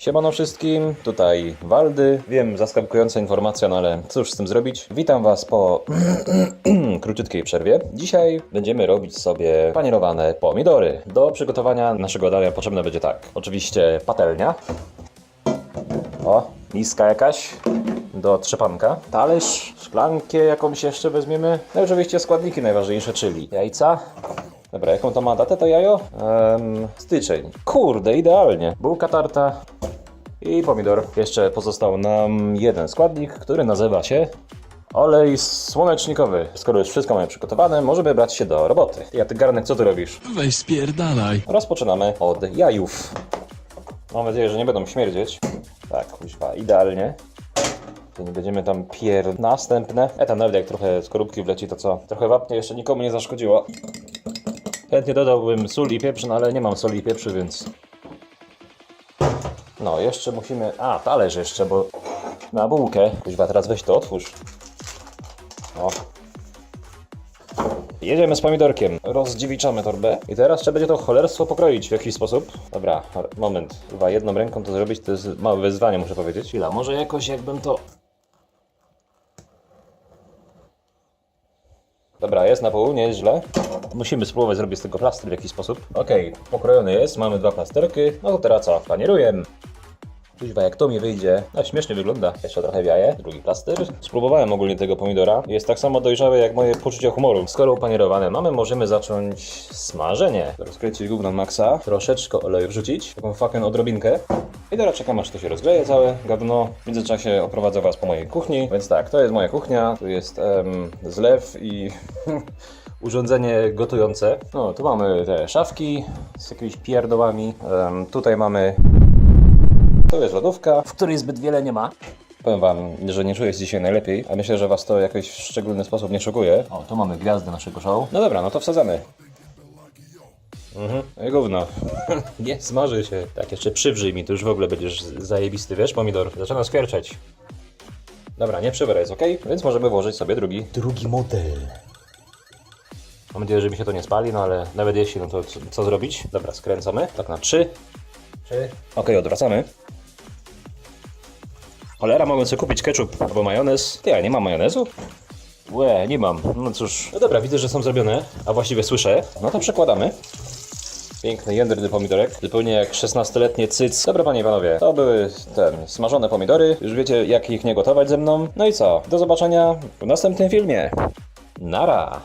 Siemano wszystkim, tutaj Waldy. Wiem, zaskakująca informacja, no ale cóż z tym zrobić. Witam was po króciutkiej przerwie. Dzisiaj będziemy robić sobie panierowane pomidory. Do przygotowania naszego dania potrzebne będzie tak. Oczywiście patelnia. O, miska jakaś do trzepanka. Talerz, szklankę jakąś jeszcze weźmiemy. No i oczywiście składniki najważniejsze, czyli jajca. Dobra, jaką to ma datę to jajo? Styczeń. Kurde, idealnie. Bułka tarta i pomidor. Jeszcze pozostał nam jeden składnik, który nazywa się olej słonecznikowy. Skoro już wszystko mamy przygotowane, możemy brać się do roboty. Ja ty garnek, co ty robisz? Weź spierdalaj. Rozpoczynamy od jajów. Mam nadzieję, że nie będą śmierdzieć. Tak, kuźwa, idealnie. To nie będziemy tam pier... Następne. E tam nawet jak trochę skorupki wleci, to co? Trochę wapnie jeszcze nikomu nie zaszkodziło. Chętnie dodałbym sól i pieprz, no ale nie mam soli i pieprzy, więc... No, jeszcze musimy... A, talerz jeszcze, bo... Na bułkę. Kuźwa, teraz weź to, otwórz. O, Jedziemy z pomidorkiem, rozdziewiczamy torbę i teraz trzeba będzie to cholerstwo pokroić w jakiś sposób. Dobra, moment, chyba jedną ręką to zrobić to jest małe wyzwanie, muszę powiedzieć. Chwila, może jakoś jakbym to... Dobra, jest na pół, nie jest źle. Musimy spróbować zrobić z tego plaster w jakiś sposób. Okej, pokrojony jest, mamy dwa plasterki. No to teraz co? Panieruję. Kuźwa, jak to mi wyjdzie, no śmiesznie wygląda. Jeszcze trochę wiaje, drugi plaster. Spróbowałem ogólnie tego pomidora. Jest tak samo dojrzały jak moje poczucie humoru. Skoro upanierowane mamy, możemy zacząć smażenie. Rozkręcić gówno maksa, troszeczkę oleju wrzucić, taką fucking odrobinkę. I teraz czekam aż to się rozgrzeje całe gawno. W międzyczasie oprowadzę was po mojej kuchni. Więc tak, to jest moja kuchnia. Tu jest em, zlew i urządzenie gotujące. No, tu mamy te szafki z jakimiś pierdołami. Em, tutaj mamy to jest lodówka, w której zbyt wiele nie ma. Powiem wam, że nie czuję się dzisiaj najlepiej, a myślę, że was to jakoś w szczególny sposób nie szokuje. O, tu mamy gwiazdę naszego show. No dobra, no to wsadzamy. Mhm, gówno. nie smaży się. Tak, jeszcze przywrzyj mi, to już w ogóle będziesz zajebisty, wiesz, pomidor. Zaczyna skwierczeć. Dobra, nie przywera jest ok, więc możemy włożyć sobie drugi. Drugi model. Mam nadzieję, że mi się to nie spali, no ale nawet jeśli, no to co, co zrobić? Dobra, skręcamy. Tak na trzy. Trzy. Okej, odwracamy. Cholera, mogę sobie kupić ketchup albo majonez. Ty, ja nie mam majonezu? Łe, nie mam. No cóż. No dobra, widzę, że są zrobione, a właściwie słyszę. No to przekładamy. Piękny, jędrny pomidorek. Zupełnie jak 16-letnie cyc. Dobra, panie i panowie, to były ten, smażone pomidory. Już wiecie, jak ich nie gotować ze mną. No i co? Do zobaczenia w następnym filmie. Nara!